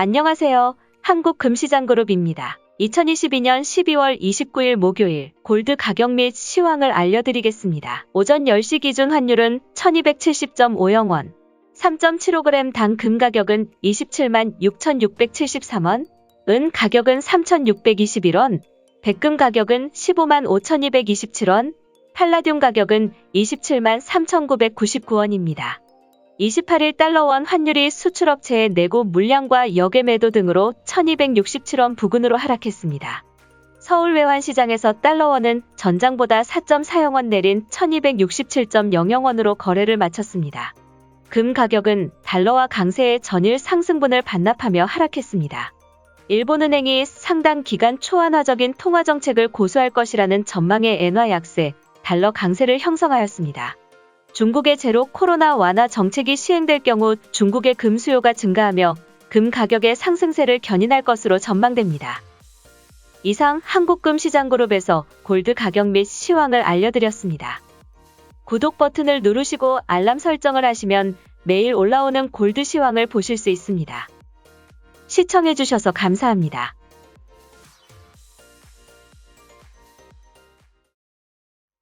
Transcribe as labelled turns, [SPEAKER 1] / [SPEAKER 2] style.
[SPEAKER 1] 안녕하세요. 한국금시장그룹입니다. 2022년 12월 29일 목요일 골드 가격 및 시황을 알려드리겠습니다. 오전 10시 기준 환율은 1270.5영원, 3.75g 당 금 가격은 27만 6,673원, 은 가격은 3,621원, 백금 가격은 15만 5,227원, 팔라듐 가격은 27만 3,999원입니다. 28일 달러원 환율이 수출업체의 내고 물량과 역외 매도 등으로 1267원 부근으로 하락했습니다. 서울 외환시장에서 달러원은 전장보다 4.4영원 내린 1267.00원으로 거래를 마쳤습니다. 금 가격은 달러와 강세의 전일 상승분을 반납하며 하락했습니다. 일본은행이 상당 기간 초안화적인 통화 정책을 고수할 것이라는 전망의 엔화 약세, 달러 강세를 형성하였습니다. 중국의 제로 코로나 완화 정책이 시행될 경우 중국의 금 수요가 증가하며 금 가격의 상승세를 견인할 것으로 전망됩니다. 이상 한국금시장그룹에서 골드 가격 및 시황을 알려드렸습니다. 구독 버튼을 누르시고 알람 설정을 하시면 매일 올라오는 골드 시황을 보실 수 있습니다. 시청해주셔서 감사합니다.